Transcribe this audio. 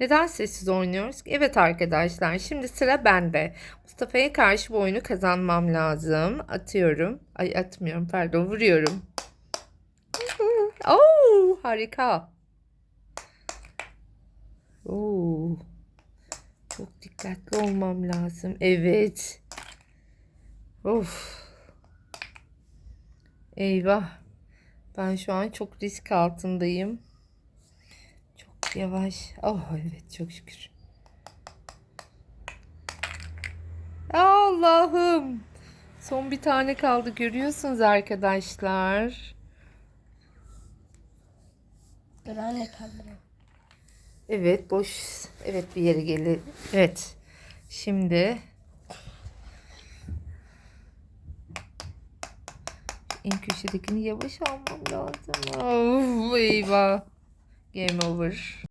Neden sessiz oynuyoruz? Evet arkadaşlar şimdi sıra bende. Mustafa'ya karşı bu oyunu kazanmam lazım. Atıyorum. Ay atmıyorum pardon vuruyorum. Oo, harika. Oo. Çok dikkatli olmam lazım. Evet. Of. Eyvah. Ben şu an çok risk altındayım. Yavaş. Oh evet çok şükür. Allah'ım. Son bir tane kaldı görüyorsunuz arkadaşlar. Dur anne kaldırıyor. Evet boş. Evet bir yere gelir. Evet. Şimdi en köşedekini yavaş almam lazım. Of, eyvah. Game over.